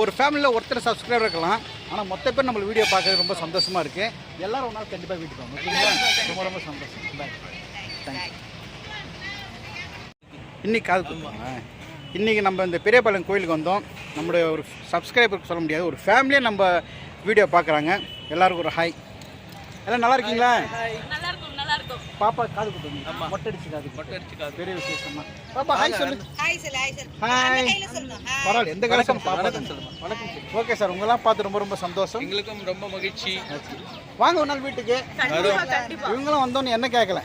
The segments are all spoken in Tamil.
ஒரு ஃபேமிலியில் ஒருத்தர் சப்ஸ்கிரைபர் இருக்கலாம். ஆனால் மொத்த பேர் நம்ம வீடியோ பார்க்கறது ரொம்ப சந்தோஷமாக இருக்குது எல்லாரும் ஒரு நாள் கண்டிப்பாக வீட்டுக்கு வாங்க. ஓகேங்களா? ரொம்ப ரொம்ப சந்தோஷம். பாய் தேங்க்யூ இன்னைக்கு காது குத்துவாங்க. இன்றைக்கி நம்ம இந்த பெரியபாளையம் கோயிலுக்கு வந்தோம். நம்மளுடைய ஒரு சப்ஸ்கிரைபருக்கு சொல்ல முடியாது. ஒரு ஃபேமிலியே நம்ம வீடியோ பார்க்குறாங்க. எல்லாருக்கும் ஒரு ஹாய் எல்லாம் நல்லா இருக்கீங்களா நல்லா இருக்கும் நல்லா இருக்கும் பாப்பா காது குத்துங்க மொட்டை அடிச்சு காது மொட்டை அடிச்சு காது பெரிய விசேஷமா. பாப்பா ஹாய் சொல்லு. Hi sir hi sir hi பரவாயில்ல எந்த காலம் பாப்பா சொல்லுமா வணக்கம் சொல்லு ஓகே சார் உங்களெல்லாம் பார்த்து ரொம்ப ரொம்ப சந்தோஷம். எங்களுக்கும் ரொம்ப மகிழ்ச்சி. வாங்க ஒரு நாள் வீட்டுக்கு. கண்டிப்பா கண்டிப்பா. இவங்களும் வந்தோன்னு என்ன கேட்கல?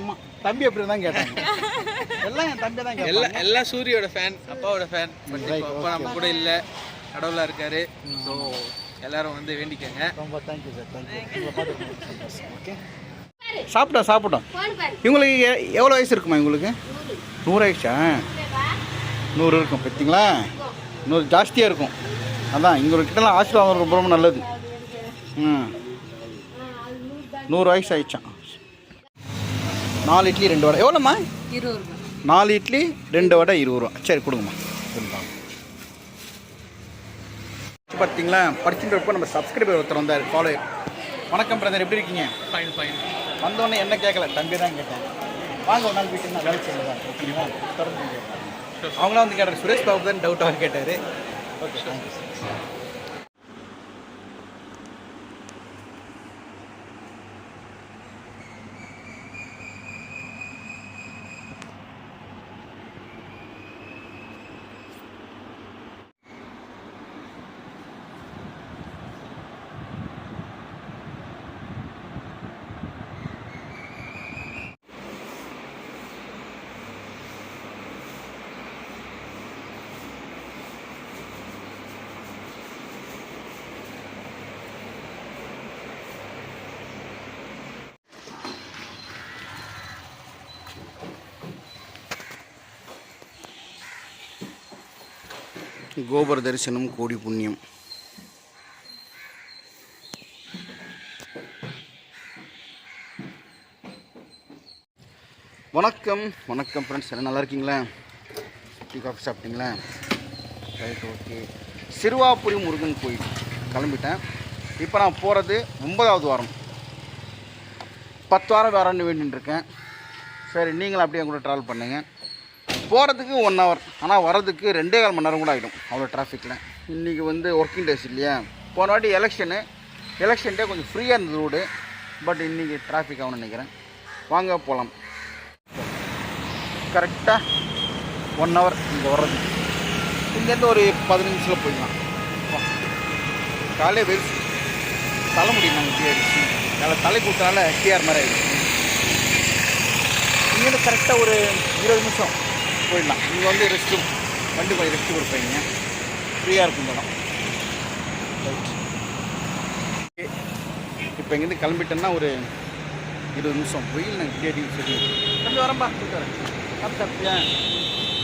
அம்மா தம்பி எப்படி தான் கேட்டாங்க. எல்லாம் என் தம்பி தான் எல்லா கேட்கல எல்லா சூரியோட ஃபேன் அப்பாவோட ஃபேன் பட் Right, இப்போ அப்பா நம்ம கூட இல்லை. கடவுளாக இருக்காரு. ஸோ எல்லாரும் வந்து வேண்டிக்கங்க. ரொம்ப தேங்க்யூ சார் தேங்க்யூ உங்களை பார்த்து ரொம்ப சந்தோஷம். ஓகே சாப்பிட்டோம் சாப்பிட்டோம் இவங்களுக்கு எ- எவ்வளோ வயசு இருக்குமா இவங்களுக்கு? நூறு. ஆயிடுச்சா நூறு இருக்கும் பார்த்தீங்களா? நூறு ஜாஸ்தியாக இருக்கும். அதான் இவங்கக்கிட்டலாம் ஆசீர்வாதம் ரொம்ப ரொம்ப நல்லது. ம். நூறு வயசு ஆயிடுச்சான் நாலு இட்லி ரெண்டு வடை. எவ்வளோம்மா? இருபது நாலு இட்லி ரெண்டு வடை இருபது ரூபா. சரி கொடுங்கம்மா. கொடுங்க பார்த்தீங்களா? படிச்சுட்டு நம்ம சப்ஸ்கிரைபர் ஒருத்தர் வந்தார். ஃபாலோ வணக்கம் பிரதர் எப்படி இருக்கீங்க? ஃபைன் ஃபைன் வந்தோடனே என்ன கேட்கல? தம்பி தான் கேட்டேன். வாங்க ஒரு நாள் வீட்டுக்கு நான் வேலை செய்யலாம். ஓகேங்களா தொடர்ந்து. அவங்களாம் வந்து கேட்டார். சுரேஷ் பாபு தான் டவுட்டாக கேட்டார். ஓகே கோபுர தரிசனம் கோடி புண்ணியம். வணக்கம் வணக்கம் ஃப்ரெண்ட்ஸ் எல்லாம் நல்லா இருக்கீங்களா? டீ காஃபி சாப்பிட்டீங்களா? Right okay. சிறுவாபுரி முருகன் கோயில். கிளம்பிட்டேன். இப்போ நான் போகிறது ஒன்பதாவது வாரம். பத்து வாரம் வரணும்னு வேண்டின்னு இருக்கேன் சரி நீங்களும் அப்படியே கூட ட்ராவல் பண்ணுங்கள் போகிறதுக்கு ஒன் ஹவர் ஆனால் வர்றதுக்கு ரெண்டே கால் மணி நேரம் கூட ஆகிடும் அவ்வளோ டிராஃபிக்கில் இன்றைக்கி வந்து ஒர்க்கிங் டேஸ் இல்லையா? போன வாட்டி எலெக்ஷனு எலெக்ஷன் டே கொஞ்சம் ஃப்ரீயாக இருந்தது ரோடு பட் இன்றைக்கி டிராஃபிக் ஆகும்னு நினைக்கிறேன். வாங்க போகலாம் கரெக்டாக ஒன் ஹவர் இங்கே வர்றது. இங்கேருந்து ஒரு பதினஞ்சு நிமிஷத்தில் போயிடலாம். காலையே காலையில் தலை தலைமுடி நாங்கள் டீ அடிச்சு நல்லா தலை கூட்டால டிஆர் மாதிரி ஆகிடுச்சு இங்கேருந்து கரெக்டாக ஒரு இருபது நிமிஷம். போயிடலாம். இங்கே வந்து ரெஸ்ட் ரூம் வண்டி போய் ரெஸ்ட் கொடுப்பீங்க. ஃப்ரீயாக இருக்கும் இந்த இடம் இப்போ இங்கேருந்து கிளம்பிட்டேன்னா ஒரு இருபது நிமிஷம். வெயில் நாங்கள் கேட்டி சொல்லி. கொஞ்சம் வரம்பா போயிட்டு வரேன்.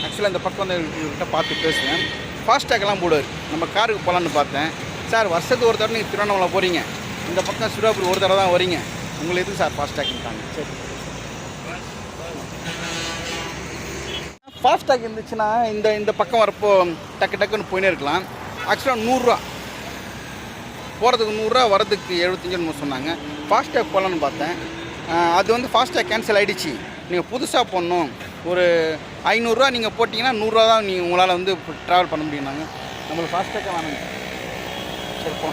ஆக்சுவலாக இந்த பக்கம் வந்து இவர்கிட்ட பார்த்து பேசுவேன். ஃபாஸ்டேக்கெல்லாம் போடுவார். நம்ம காருக்கு போகலான்னு பார்த்தேன். சார் வருஷத்துக்கு ஒரு தடவை நீங்கள் திருவண்ணாமலை போகிறீங்க இந்த பக்கம் சிறுவாபுரி ஒரு தடவை தான் வரீங்க. உங்களுக்கு எதுக்கு சார் ஃபாஸ்டேக்ட்டாங்க சரி. ஃபாஸ்டாக் இருந்துச்சுன்னா இந்த இந்த பக்கம் வரப்போ டக்கு டக்குன்னு போயினே இருக்கலாம். ஆக்சுவலாக நூறுரூவா. போகிறதுக்கு நூறுரூவா வரதுக்கு எழுபத்தஞ்சுன்னு சொன்னாங்க. ஃபாஸ்டாக் போகலான்னு பார்த்தேன். அது வந்து ஃபாஸ்டாக் கேன்சல் ஆகிடுச்சு நீங்கள் புதுசாக போடணும். ஒரு ஐநூறுரூவா நீங்கள் போட்டிங்கன்னா நூறுரூவா தான் நீங்கள் உங்களால் வந்து ட்ராவல் பண்ண முடியும்னாங்க. நம்மளுக்கு ஃபாஸ்டாக்காக வேணுங்க சரி போ.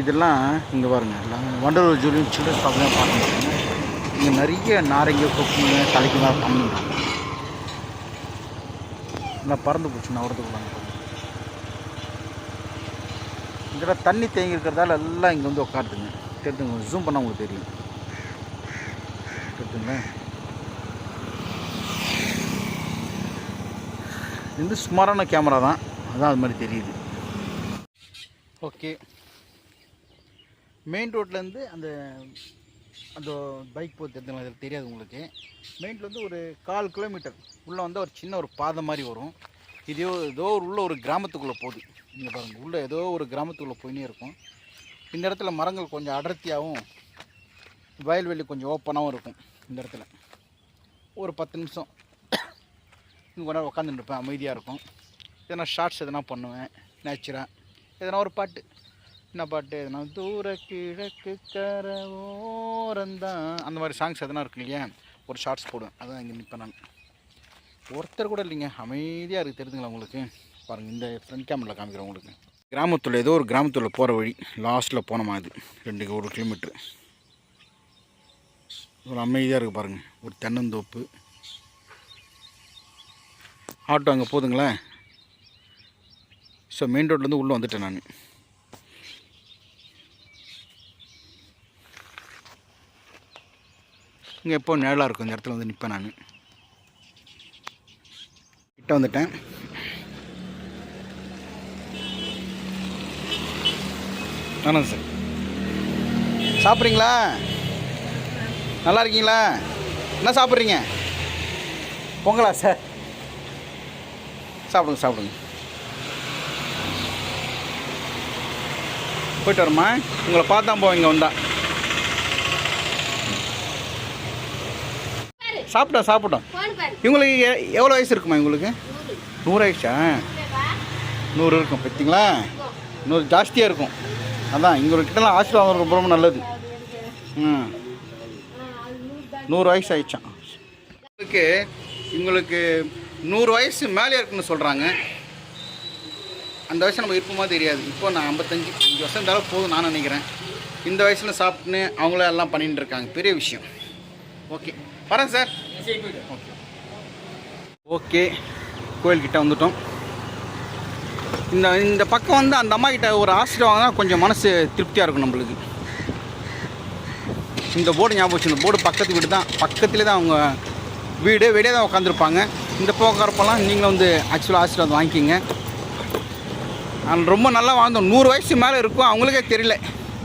இதெல்லாம் இங்கே பாருங்கள் எல்லாம் வண்டலூர் ஜூலியன் சில்ட்ரன்ஸ் பார்க்க பார்க்க முடியுங்க இங்கே நிறைய நாரங்க கொக்குங்க தலைக்குலாம் பண்ணி நல்லா பறந்து போச்சு நவரத்துக்குள்ளாங்க இதில் தண்ணி தேங்கி இருக்கிறதால எல்லாம் இங்கே வந்து உட்காருதுங்க. தெரிஞ்சுங்க ஜூம் பண்ணால் உங்களுக்கு தெரியும். தெரிஞ்சுங்களா? இது வந்து சுமாரான கேமரா தான். அதான் அது மாதிரி தெரியுது. ஓகே மெயின் ரோட்லேருந்து அந்த அந்த பைக் போகிறது தெரியாது உங்களுக்கு. மெயின் வந்து ஒரு கால் கிலோமீட்டர் உள்ளே வந்து ஒரு சின்ன ஒரு பாதை மாதிரி வரும். இது ஏதோ ஒரு உள்ள ஒரு கிராமத்துக்குள்ளே போகுது. இங்கே பாருங்கள் உள்ளே ஏதோ ஒரு கிராமத்துக்குள்ளே போயினே இருக்கும். இந்த இடத்துல மரங்கள் கொஞ்சம் அடர்த்தியாகவும் வயல்வெளி கொஞ்சம் ஓப்பனாகவும் இருக்கும். இந்த இடத்துல. ஒரு பத்து நிமிஷம் இங்கே கூட உட்காந்துட்டு இருப்பேன். அமைதியாக இருக்கும். எதனா ஷார்ட்ஸ் எதனா பண்ணுவேன். நேச்சுராக எதனா ஒரு பாட்டு. என்ன பாட்டு எதுனா தூர கிழக்கு கர ஓரந்தான் அந்த மாதிரி சாங்ஸ் எதனா இருக்கு இல்லையா? ஒரு ஷார்ட்ஸ் போடுவேன் அதான் இங்கே நிற்பேன் நான் ஒருத்தர் கூட இல்லைங்க. அமைதியாக இருக்குது தெரியுதுங்களா உங்களுக்கு? பாருங்கள் இந்த ஃப்ரண்ட் கேமரில் காமிக்கிறேன் உங்களுக்கு. கிராமத்தில் ஏதோ ஒரு கிராமத்தில் போகிற வழி. லாஸ்ட்டில் போனோமா அது ரெண்டு ஒரு கிலோமீட்ரு ஒரு அமைதியாக இருக்குது பாருங்கள் ஒரு தென்னந்தோப்பு. ஆட்டோ அங்கே போதுங்களேன் ஸோ மெயின் ரோட்லேருந்து உள்ளே வந்துட்டேன் நான். இங்கே எப்போ நிழலாக இருக்கும்? இந்த இடத்துல வந்து நிற்பேன் நான். கிட்ட வந்துட்டேன். ஆனந்த் சார். சாப்பிட்றீங்களா? நல்லா இருக்கீங்களா? என்ன சாப்பிட்றீங்க? பொங்கலா சார்? சாப்பிடுங்க சாப்பிடுங்க. போயிட்டு வரமா உங்களை பார்த்தா போவீங்க வந்தால் சாப்பிட்டோம் சாப்பிட்டோம். இவங்களுக்கு எ- எவ்வளோ வயசு இருக்குமா இவங்களுக்கு? நூறு வயசா? நூறு இருக்கும் பார்த்தீங்களா? நூறு ஜாஸ்தியாக இருக்கும். அதான் இவங்கக்கிட்டலாம் ஆசீர்வாதம் ரொம்ப ரொம்ப நல்லது. ம். நூறு வயசு ஆயிடுச்சான் இவங்களுக்கு இவங்களுக்கு நூறு வயசு மேலே இருக்குன்னு சொல்கிறாங்க அந்த வயசு நம்ம இருப்போமா தெரியாது. இப்போ நான் ஐம்பத்தஞ்சு அஞ்சு வருஷம் இருந்தாலும் போதும் நான் நினைக்கிறேன். இந்த வயசில் சாப்பிட்டுன்னு அவங்களே எல்லாம் பண்ணிகிட்டு இருக்காங்க. பெரிய விஷயம். ஓகே. வரேன் சார். ஓகே ஓகே கோயில்கிட்ட வந்துட்டோம். இந்த இந்த பக்கம் வந்து அந்த அம்மா கிட்ட ஒரு ஆசீர்வாதம் வாங்கினா கொஞ்சம் மனசு திருப்தியாக இருக்கும் நம்மளுக்கு. இந்த போர்டு ஞாபகம் வச்சு இந்த போர்டு பக்கத்து வீடு தான். பக்கத்துலேயே தான் அவங்க வீடு. வெளியே தான் உட்காந்துருப்பாங்க இந்த போக்குறப்பெல்லாம் நீங்களும் வந்து ஆக்சுவலாக ஆசீர்வாதம் வாங்கிக்கிங்க. நான் ரொம்ப நல்லா வாழ்ந்தோம். நூறு வயசு மேலே இருக்கும். அவங்களுக்கே தெரியல.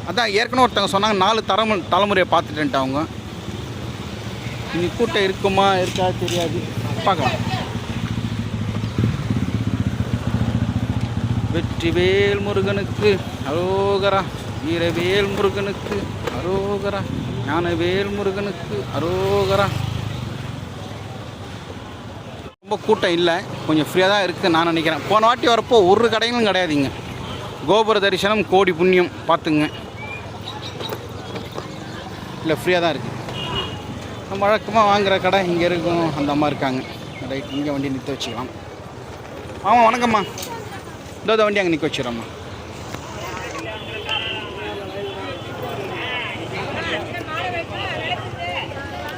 அதான் ஏற்கனவே ஒருத்தவங்க சொன்னாங்க நாலு தலைமு தலைமுறையை பார்த்துட்டேன்ட்டு அவங்க. இனி கூட்டம் இருக்குமா இருக்கா தெரியாது. பார்க்கலாம். வெற்றிவேல் முருகனுக்கு அரோகரா வீரவேல் முருகனுக்கு அரோகரா ஞானவேல் முருகனுக்கு அரோகரா. ரொம்ப கூட்டம் இல்லை. கொஞ்சம் ஃப்ரீயாக தான் இருக்குது நான் நினைக்கிறேன். போன வாட்டி வரப்போ ஒரு கடைகளும் கிடையாதுங்க கோபுர தரிசனம் கோடி புண்ணியம். பார்த்துங்க. இல்லை ஃப்ரீயாக தான் இருக்குது நம்ம வழக்கமாக வாங்குகிற கடை இங்கே இருக்கும். அந்த அம்மா இருக்காங்க. ரைட் இங்கே வண்டி நிறுத்த வச்சுக்கலாம். ஆமாம் வணக்கம்மா. இதோ இந்த வண்டி அங்கே நிற்க வச்சிடறேம்மா.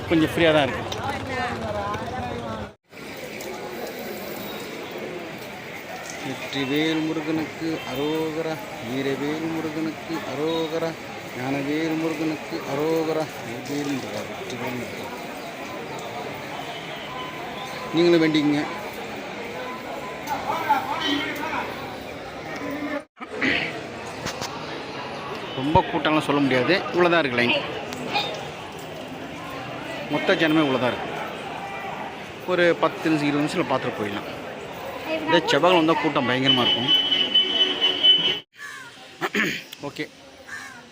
கொஞ்சம் ஃப்ரீயாக தான் இருக்குது வெற்றிவேல் முருகனுக்கு அரோகரா வீரவேல் முருகனுக்கு அரோகரா. ஞானவேல் முருகனுக்கு அரோகரா வேல் முருகா நீங்களும் வேண்டிங்க ரொம்ப கூட்டம்லாம் சொல்ல முடியாது. இவ்வளோ தான் இருக்கு லைன் மொத்த ஜனமே இவ்வளோ தான் இருக்குது ஒரு பத்து நிமிஷம் இருபது நிமிஷத்தில் பார்த்துட்டு போயிடலாம். இந்த செவ்வாய் வந்தால் கூட்டம் பயங்கரமாக இருக்கும். ஓகே.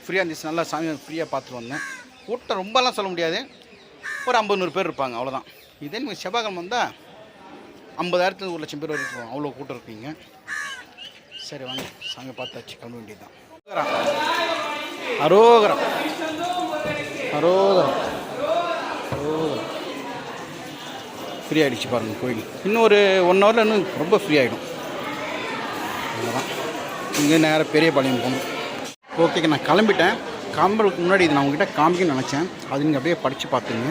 ஃப்ரீயாக இருந்துச்சு. நல்லா சாமி ஃப்ரீயாக பார்த்துட்டு வந்தேன். கூட்டம் ரொம்பலாம் சொல்ல முடியாது. ஒரு ஐம்பது நூறு பேர் இருப்பாங்க அவ்வளோதான். இதே நீங்கள் செவ்வாய்க்கிழமை வந்தால் ஐம்பதாயிரத்துலேருந்து ஒரு லட்சம் பேர் வரைக்கும் அவ்வளோ கூட்டம் இருப்பீங்க. சரி வாங்க. சாமி பார்த்தாச்சு. கிளம்ப வேண்டியது தான் அரோகரம். அரோகரம். அரோகரம். ஃப்ரீ ஆகிடுச்சு பாருங்கள் கோயில். இன்னும் ஒரு ஒன் ஹவரில் இன்னும் ரொம்ப ஃப்ரீ ஆகிடும் அவ்வளோதான் இங்கே நேராக பெரியபாளையம் போகணும். ஓகே நான் கிளம்பிட்டேன். கிளம்புறதுக்கு முன்னாடி இது நான் உங்ககிட்ட காமிக்கணும்னு நினச்சேன். அது நீங்கள் அப்படியே படித்து பார்த்துங்க.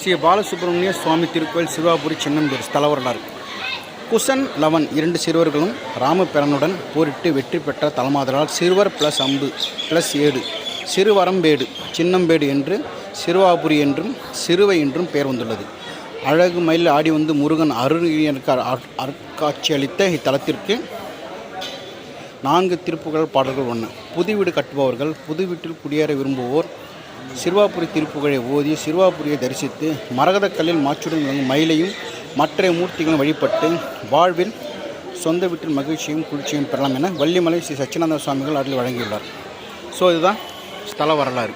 ஸ்ரீ பாலசுப்ரமணிய சுவாமி திருக்கோயில் சிவாபுரி சின்னம்பேர் ஸ்தல வரலாறு. குசன் லவன் இரண்டு சிறுவர்களும் ராமபிரனுடன் போரிட்டு வெற்றி பெற்ற தலமாதலால் சிறுவர் ப்ளஸ் அம்பு ப்ளஸ் ஏடு சிறுவரம்பேடு சின்னம்பேடு என்று சிறுவாபுரி என்றும் சிறுவை என்றும் பெயர் வந்துள்ளது. அழகு மயில் ஆடி வந்து முருகன் அருணியருக்கு அருட்காட்சியளித்த இத்தலத்திற்கு நான்கு திருப்புகழ் பாடல்கள் ஒன்று. புது வீடு கட்டுபவர்கள் புது வீட்டில் குடியேற விரும்புவோர் சிறுவாபுரி திருப்புகழை ஓதி சிறுவாபுரியை தரிசித்து மரகதக்கல்லில் மாற்றுடன் விளங்கும் மயிலையும் மற்ற மூர்த்திகளும் வழிபட்டு வாழ்வில் சொந்த வீட்டில் மகிழ்ச்சியும் குளிர்ச்சியும் பெறலாம் என வள்ளிமலை ஸ்ரீ சச்சிதானந்த சுவாமிகள் அருள் வழங்கியுள்ளார். ஸோ இதுதான் ஸ்தல வரலாறு.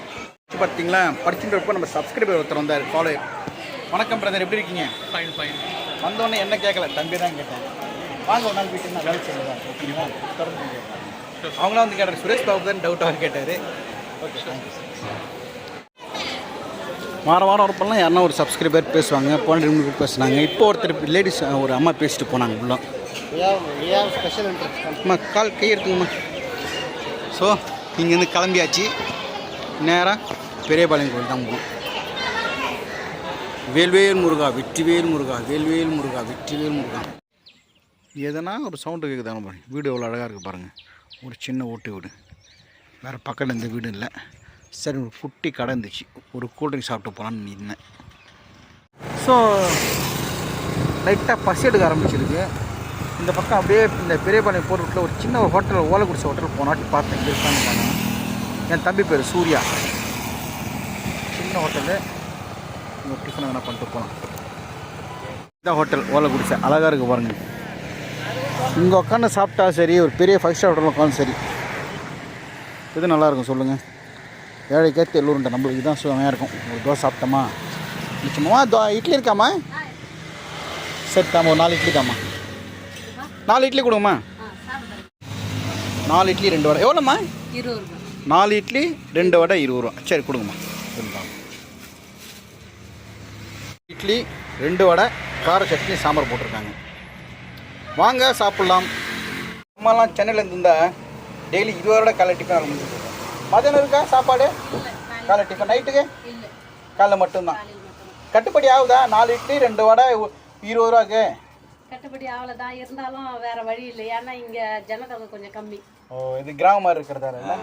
பார்த்தீங்களா? படிச்சுட்டு நம்ம சப்ஸ்கிரைபர் ஒருத்தர் வந்தார். ஃபாலோ வணக்கம் பிரதர் எப்படி இருக்கீங்க? ஃபைன் ஃபைன் வந்தோடனே என்ன கேட்கல? தம்பி தான் கேட்டேன். வாங்க ஒரு நாள் வீட்டு நான் வேலை செய்யலாம் ஓகேங்களா? தொடர்ந்து அவங்களாம் வந்து கேட்டார் சுரேஷ் பாபு தான் டவுட் அவர் கேட்டார். ஓகே தேங்க்யூ வாரம் வாரம் வரப்பெல்லாம் யாருன்னா ஒரு சப்ஸ்கிரைபர் பேசுவாங்க போன ரெண்டு பேர் பேசுனாங்க. இப்போ ஒருத்தர் லேடிஸ் ஒரு அம்மா பேசிட்டு போனாங்க உள்ள. ஸ்பெஷல் அம்மா கால் கை எடுத்துங்கம்மா ஸோ இங்கேருந்து கிளம்பியாச்சு. நேராக பெரியபாளையம் கோயில் தான் போகணும். வேல்வேல் முருகா வெற்றிவேல் முருகா வேல்வேல் முருகா வெற்றிவேல் முருகா. எதனா ஒரு சவுண்டு கேட்குதாங்க பாருங்கள் வீடு எவ்வளோ அழகாக இருக்குது பாருங்கள் ஒரு சின்ன ஓட்டு வீடு. வேறு பக்கத்தில் இந்த வீடு இல்லை. சரி ஒரு குட்டி கடை இருந்துச்சு. ஒரு கூல்ட்ரிங்க் சாப்பிட்டு போகலான்னு நின்னேன். ஸோ லைட்டாக பசி எடுக்க ஆரம்பிச்சிருக்கு. இந்த பக்கம் அப்படியே இந்த பெரியபாளையம் போகிற ரூட்டில் ஒரு சின்ன ஒரு ஹோட்டல் ஓலை குடிச்ச ஹோட்டல் போனாட்டி பார்த்தேன். இங்கே இருக்காங்க என் தம்பி பேர் சூர்யா. சின்ன ஹோட்டலு இங்கே டிஃபன் எதனா பண்ணிட்டு போகலாம் இந்த ஹோட்டல் ஓலை குடிச்ச அழகாக இருக்குது பாருங்கள் இங்கே உட்காந்து சாப்பிட்டா சரி ஒரு பெரிய ஃபைவ் ஸ்டார் ஹோட்டலில் உட்காந்து சரி. இது நல்லாயிருக்கும் சொல்லுங்கள் ஏழைக்கே தெல்லூருண்டை நம்மளுக்கு இதுதான் சுவையாக இருக்கும். ஒரு தோசை சாப்பிட்டோமா? நிச்சயமா தோ இட்லி இருக்காம்மா சரி தாம்மா ஒரு நாலு இட்லி தாம்மா. நாலு இட்லி கொடுங்கம்மா. நாலு இட்லி ரெண்டு வடை. எவ்வளோம்மா? இருபது நாலு இட்லி ரெண்டு வடை இருபது ரூபா. சரி கொடுங்கம்மா. கொடுங்க இட்லி ரெண்டு வடை கார சட்னி சாம்பார் போட்டிருக்காங்க. வாங்க சாப்பிட்லாம். அம்மாலாம் சென்னையில் இருந்தா டெய்லி இருபது வடை காலை டிஃபன் ஆரம்பிச்சு மதியானம் இருக்கா சாப்பாடு? காலை டிஃபன் நைட்டுக்கு? காலைல மட்டும்தான். கட்டுப்படி ஆகுதா? நாலு இட்லி ரெண்டு வடை இருபது ரூபாக்கு கட்டுப்படி அவ்வளோதான் இருந்தாலும் வேற வழி இல்லை. ஏன்னா இங்க ஜனத்தொகை கொஞ்சம் கம்மி. ஓ இது கிராமமாக இருக்கிறதால இல்லை?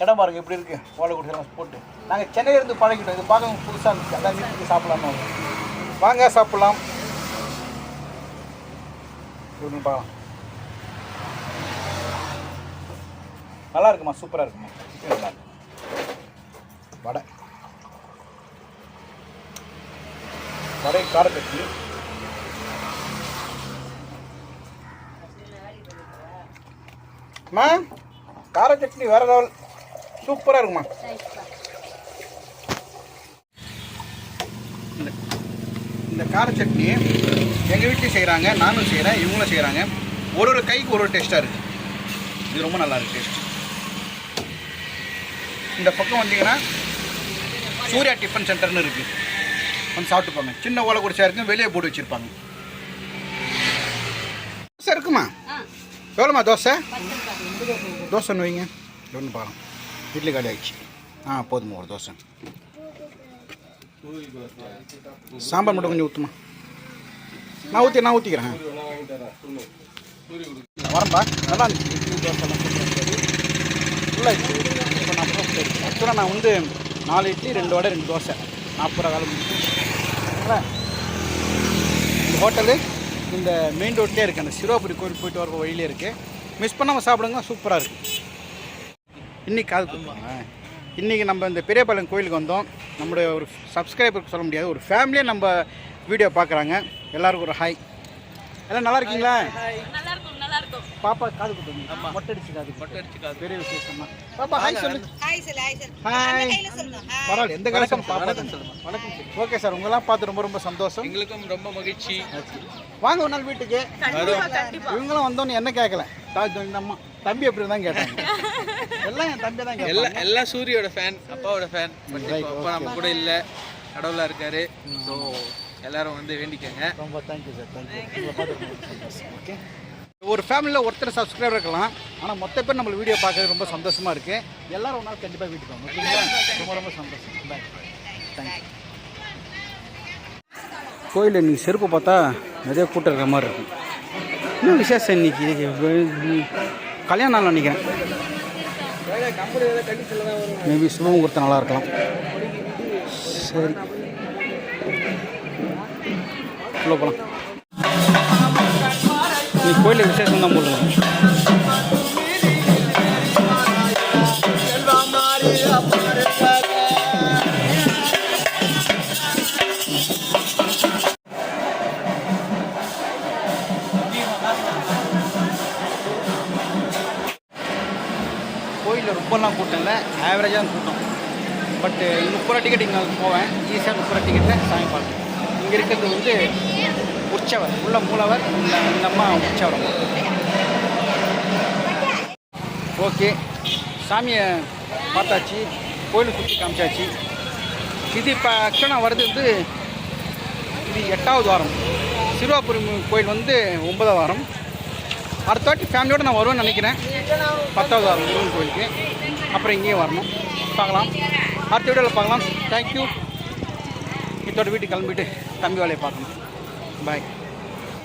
இடம் பாருங்க இப்படி இருக்கு? ஓலை குடிசெல்லாம் போட்டு. நாங்கள் சென்னையில இருந்து பழகிட்டோம். இது பார்க்க புதுசாக இருந்துச்சு. அதான் வீட்டுக்கு சாப்பிடலாம்னு. வந்தோம். வாங்க சாப்பிடலாம். இப்படி பார்க்கலாம் நல்லா இருக்குமா சூப்பராக இருக்குமா சிக்கன் நல்லா இருக்கு. வடை. வடை கார கட்டி அம்மா கார சட்னி வேற லெவல். சூப்பராக இருக்குமா இந்த இந்த கார சட்னி எங்கள் வீட்லேயும் செய்கிறாங்க நானும் செய்கிறேன் இவங்களும் செய்கிறாங்க ஒரு ஒரு கைக்கு ஒரு ஒரு டேஸ்ட்டாக இருக்குது இது ரொம்ப நல்லா இருக்கு. டேஸ்ட் இந்த பக்கம் வந்தீங்கன்னா சூர்யா டிஃபன் சென்டர்னு இருக்குது வந்து சாப்பிட்டு போங்க சின்ன ஓலை குடிச்சா இருக்கும் வெளியே போட்டு வச்சுருப்பாங்க. தோசை இருக்குமா? எவ்வளோம்மா தோசை? தோசை ஒன்று வைங்க. ஒன்று பார்க்கலாம் இட்லி காலி ஆயிடுச்சு. ஆ போதுமா ஒரு தோசை. சாம்பார் மட்டும் கொஞ்சம் ஊற்றுமா நான் ஊற்றி நான் ஊற்றிக்கிறேன் வரம்பா நல்லா இருந்துச்சு. இப்போ நான் ஆக்சுவலாக நான் வந்து நாலு இட்லி ரெண்டு வடை ரெண்டு தோசை. நாற்பது ரூபா காலம் இந்த ஹோட்டலு இந்த மெயின் ரோட்லேயே இருக்குது அந்த சிறுவாபுரி கோயில் போயிட்டு வர வழியிலே இருக்குது மிஸ் பண்ணாமல் சாப்பிடுங்க சூப்பராக இருக்குது இன்றைக்கி காது இன்றைக்கி நம்ம இந்த பெரியபாளையம் கோயிலுக்கு வந்தோம். நம்முடைய ஒரு சப்ஸ்கிரைபருக்கு சொல்ல முடியாது. ஒரு ஃபேமிலியை நம்ம வீடியோ பார்க்குறாங்க. எல்லாருக்கும் ஒரு ஹாய். எல்லாம் நல்லா இருக்கீங்களா? நல்லா இருக்கும் நல்லா இருக்கும் பாப்பா காது குத்துங்க மொட்டை அடிச்சு காது மொட்டை அடிச்சு காது. பெரிய விசேஷம். பாப்பா ஹாய் சொல்லு. Hi sir hi sir hi. சொல்லுங்க. பரவாயில்ல எந்த காலத்தும் பாப்பா வணக்கம் சொல்லுமா. வணக்கம் ஓகே சார் உங்களாம் பார்த்து ரொம்ப ரொம்ப சந்தோஷம். எங்களுக்கும் ரொம்ப மகிழ்ச்சி. வாங்க ஒரு நாள் வீட்டுக்கு. கண்டிப்பா கண்டிப்பா. இவங்களும் வந்தோன்னு என்ன கேட்கல? தா- இந்த அம்மா தம்பி எப்படி தான் கேட்டாங்க. எல்லாம் என் தம்பி தான் எல்லா கேட்பாங்க. எல்லா சூரியோட ஃபேன் அப்பாவோட ஃபேன் அப்பா நம்ம கூட இல்லை. கடவுளாக இருக்காரு. ஸோ எல்லாரும் வந்து வேண்டிக்கங்க. ரொம்ப தேங்க்யூ சார் தேங்க்யூ ஓகே ஒரு ஃபேமிலியில் ஒருத்தர் சப்ஸ்கிரைபர் இருக்கலாம். ஆனால் மொத்த பேர் நம்மள வீடியோ பார்க்கறது ரொம்ப சந்தோஷமாக இருக்குது எல்லாரும் ஒரு நாள் கண்டிப்பாக வீட்டுக்கு வாங்க. ஓகேங்களா ரொம்ப ரொம்ப சந்தோஷம். பாய் தேங்க்யூ கோயில் இன்னைக்கு செருப்பு பார்த்தா நிறைய கூட்டம் இருக்கிற மாதிரி இருக்கும். இன்னும் விசேஷம் இன்னைக்கு? கல்யாண நாள் நினைக்கிறேன். மேபி சுபமுகூர்த்தம் நல்லா இருக்கலாம். சரி. உள்ள போகலாம் நீ கோயிலில் விசேஷம் தான் போடுறோம். கோயிலில் ரொம்பலாம் கூட்டம் இல்லை ஆவரேஜாக கூட்டம். பட்டு முப்பது ரூபா டிக்கெட் இங்கே போவேன். ஈஸியாக முப்பது ரூபா டிக்கெட்டில் சாமி பார்க்கணும் இங்கே இருக்கிறது வந்து உற்சவர் உள்ள மூலவர் இந்த அம்மா உற்சவரம் ஓகே. சாமியை பார்த்தாச்சு கோயில் சுற்றி காமிச்சாச்சு. இது இப்போ ஆக்சுவலாக வருது வந்து இது எட்டாவது வாரம். சிறுவாபுரி கோயில் வந்து ஒன்பதாவது வாரம். அடுத்த வாட்டி ஃபேமிலியோடு நான் வருவேன்னு நினைக்கிறேன். பத்தாவது வாரம் முருகன் கோயிலுக்கு. அப்புறம் இங்கேயும் வரணும். பார்க்கலாம். அடுத்த வீடியோவில் பார்க்கலாம். தேங்க்யூ இதோட வீட்டுக்கு கிளம்பிட்டு தம்பி வேலையை பார்க்கணும். பாய்